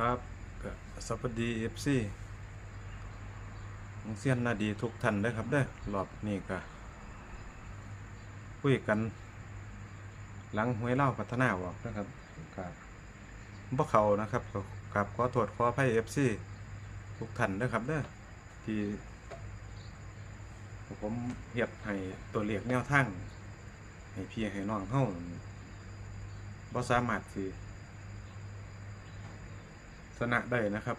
ครับก็สวัสดีเอฟซีงเซียนนาดีทุกท่านเด้ครับเด้อรอบนี้ก็คุยกัน หลังหวยเล่าพัฒนาบอกนะครับครับบ่เขานะครับกับขอโทษขออภัยเอฟซีทุกท่านเด้ครับเด้อที่ ผมเฮ็ดให้ตัวเลขแนวทางให้พี่ให้น้องเฮาบ่สามารถสิ ชนะได้นะครับ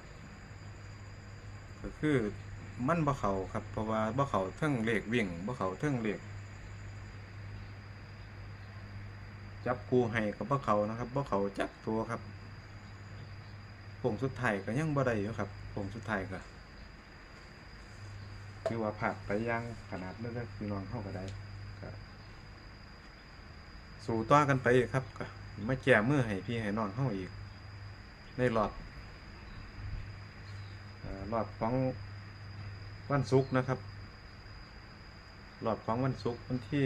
ก็คือมันบ่เขาครับ เพราะว่าบ่เขาเทิงเลขวิ่งบ่เขาเทิงเลขจับกูให้กับบ่เขานะครับบ่เขาจักตัวครับผงสุดท้ายก็ยังบ่ได้อยู่ครับผงสุดท้ายก็คือว่าผ่านไปอยังขนาดนั้นก็พี่น้องเข้าก็ได้ก็สู่ต่อกันไปครับก็มาแก้มือให้พี่ให้น้องเข้าอีก ในหลอด รอบของวันศุกร์นะครับรอบของวันศุกร์วันที่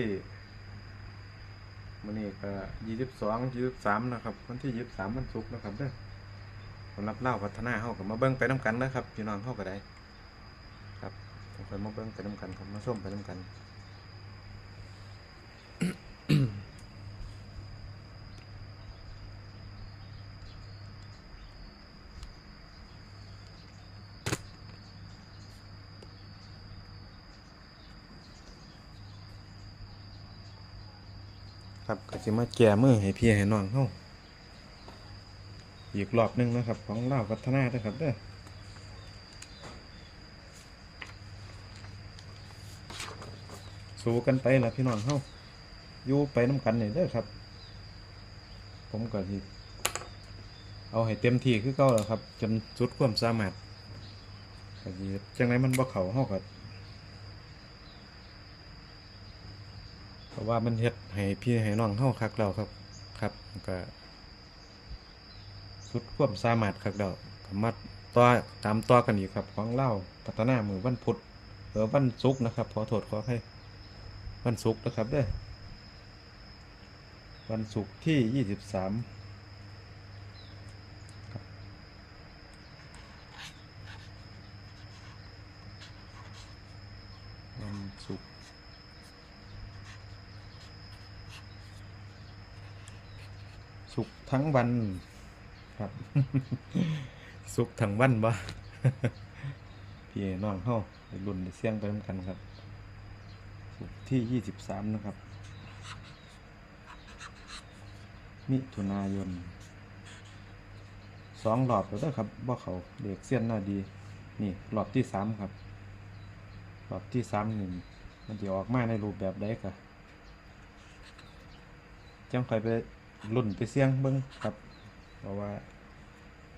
วันนี้ก็ยี่สิบสองยี่สิบสามนะครับ วันที่ยี่สิบสามวันศุกร์นะครับเด้อสำหรับเล่าพัฒนาเข้ากับมาเบิ้งไปน้ำกันนะครับพี่น้องเข้าก็ได้ครับคอยมาเบิ้งไปน้ำกันครับมาส้มไปน้ำกัน ครับก็จะมาแก่มือให้พี่ให้น้องเข้าอีกรอบหนึงนะครับ ของเล่าพัฒนาเด้ครับเด้อสู้กันไปละพี่น้องเข้าอยู่ไปน้ำกันนี่เด้อครับ ผมก็สิเอาให้เต็มที่คือเก่าแล้วครับ จนสุดความสามารถจังไรมันบ่เข้าเฮาก็ เพราะ ว่ามันเฮ็ดให้พี่ให้น้องเฮาคักแล้วครับครับก็สุดความสามารถคักแล้วก็มาต่อตามต่อกันอีกครับของเล่าพัฒนามือวันพุธหรือวันศุกร์นะครับขอโทษขอให้วันศุกร์นะครับเด้อวันศุกร์ที่ยี่สิบสามวันศุกร์ สุกทั้งวันครับ สุกทั้งวันบ่พี่น้องเฮาไปรุ่นเสี่ยงไปนำกันครับ สุกที่ยี่สิบสามนะครับ มิถุนายนสองรอบแล้วเด้อครับบ่เขาเด็กเสี้ยนหน้าดี นี่รอบที่สามครับรอบที่สามหนึ่งมันจะออกมาในรูปแบบใดกะจังคอยไป รุ่นไปเสี่ยงเบิ้งครับ เพราะว่า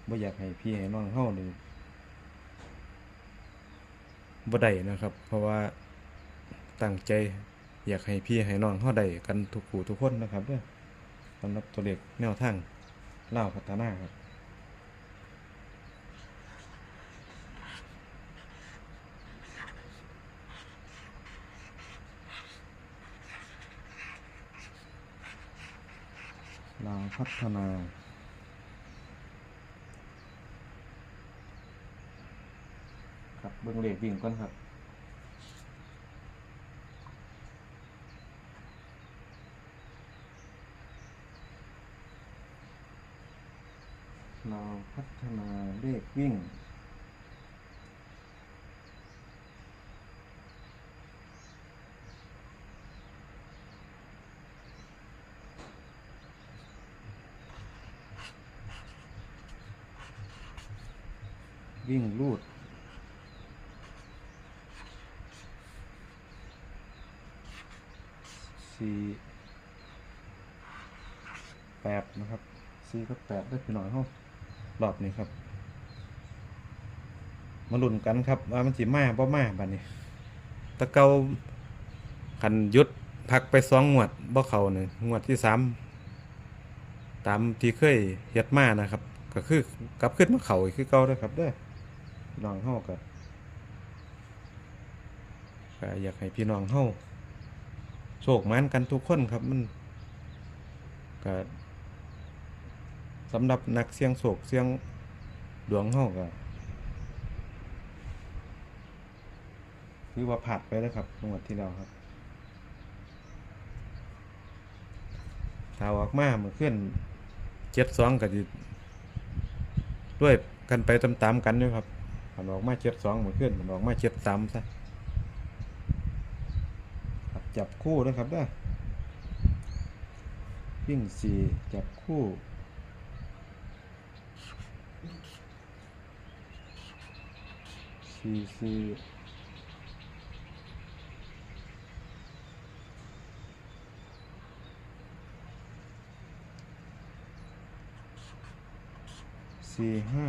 ไม่อยากให้พี่ให้น้องเข้าเลยบ่ได้นะครับ เพราะว่าตั้งใจอยากให้พี่ให้น้องเข้าได้กันทุกผู้ทุกคนนะครับเด้อสำหรับตัวเลขแนวทางเล่าพัฒนาครับ ลาพัฒนา ครับเบื้องเลขวิ่งก่อนครับลาพัฒนาเลขวิ่ง วิ่งรูด สี่แปดนะครับสี่กับแปดได้พี่น้อยห้องรอบนี้ครับ มาลุ้นกันครับ ว่ามันสิมาบ่มาบัดนี้ ตะเกาขันยุดพักไปสองงวดบ่เขาหนึ่งงวดที่สามตามที่เคยเฮ็ดมานะครับ ก็คือกลับขึ้นมาเขาคือเก่าเด้ครับเด้อ พี่น้องเฮาก็ก็อยากให้พี่น้องเฮาโชคมันกันทุกคนครับมันก็สำหรับนักเสี่ยงโศกเสี่ยงดวงเฮาก็คือว่าผ่านไปแล้วครับงวดที่แล้วครับถ้าออกมาเมื่อขึ้นเจ็ดสองก็จะด้วยกันไปตามๆกันอยู่ครับ มันออกมาเจ็ดสองเหมื่อขึ้นมันออกมาเจ็ดสามซะจับคู่นะครับเด้อวิ่งสี่จับคู่สี่สี่สี่ห้า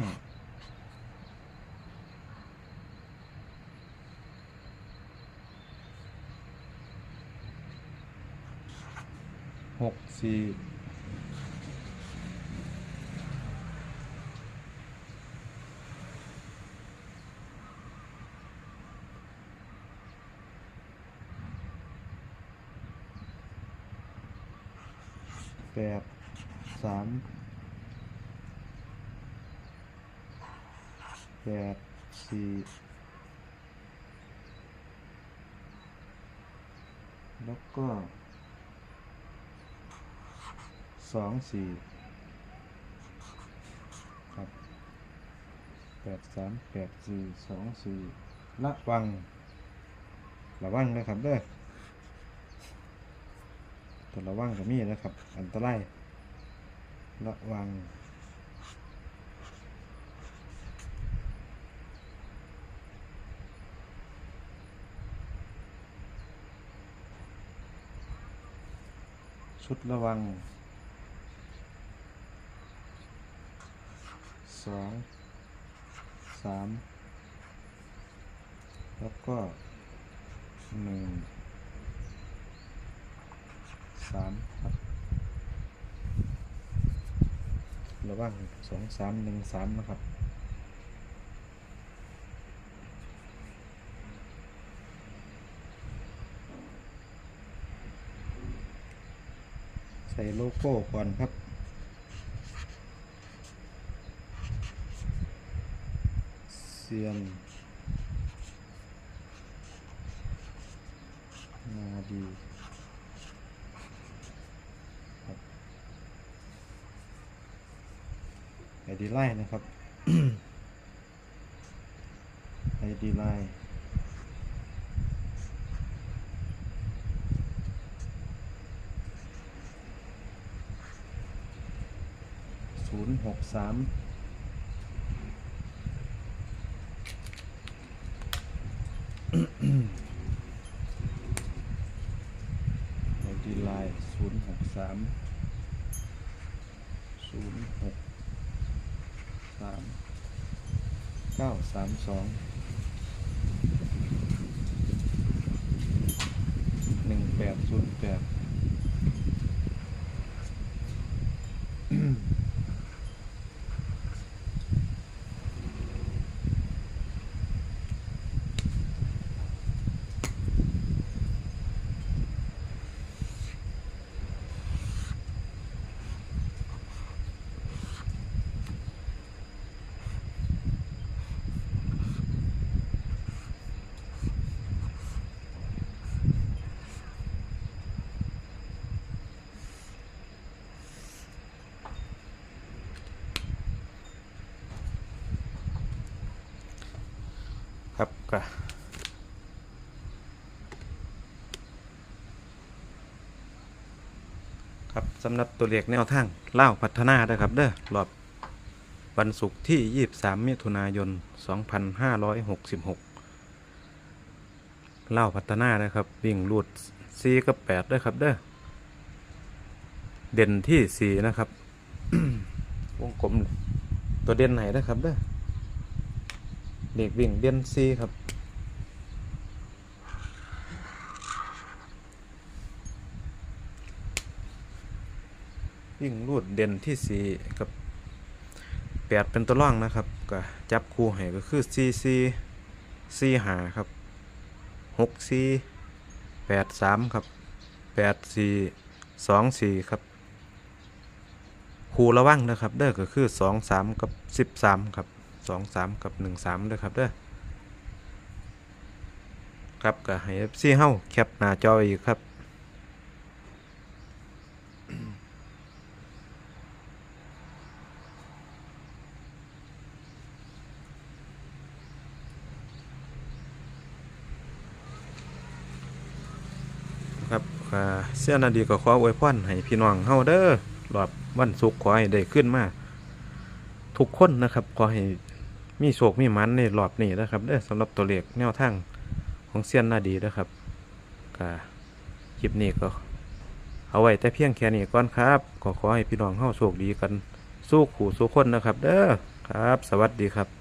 หกสี่แปดสามแปดสี่แล้วก็ สองสี่ครับแปดสามแปดสี่สองสี่ระวัง ระวังนะครับเด้อตัวระวังก็มีนะครับ อันตรายระวังชุดระวัง สองสามแล้วก็หนึ่งสามครับระวังสองสามหนึ่งสามนะครับใส่โลโก้ก่อนครับ เซียนนาดีครับไอดีไลน์นะครับไอดีไลน์ศูนย์หกสามไอดีไลน์ศูนย์หก สามศูนย์หกสามเก้าสามสองหนึ่งแปดศูนย์แปด ครับก็ครับสำหรับตัวเลขแนวทางเล่าพัฒนาด้ครับเด้อรอบวันศุกร์ที่ 23 มิถุนายน 2566เล่าพัฒนานะครับ วิ่งรูด4กับ8ด้วยครับเด้อเด่นที่ 4 นะครับ วงกลมตัวเด่นไหนนะครับเด้อเด็กวิ่งเด่นซีครับ วิ่งรูดเด่นที่สี่กับแปดเป็นตัวร่องนะครับก็จับคู่ให้ก็คือซีซีซีหาครับหกซีแปดสามครับแปดสี่สองสี่ครับคู่ระวังนะครับเด้อก็คือสองสามกับสิบสามครับสองสามกับหนึ่งสามด้วยครับเด้อครับก็ให้ซีเฮาแคปหน้าจออีกครับก็เสียนาดีก็ขออวยพรให้พี่น้องเฮาเด้อรอบวันศุกขอให้ได้ขึ้นมาทุกคนนะครับขอให้มีโชคมีมันในรอบนี้นะครับเด้อสำหรับตัวเลขแนวทางของเสียนนาดีนะครับก็คลิปนี้ก็เอาไว้แต่เพียงแค่นี้ก่อนครับก็ขอให้พี่น้องเฮาโชคดีกันสู้ขู่สู้คนนะครับ เด้อครับ สวัสดีครับ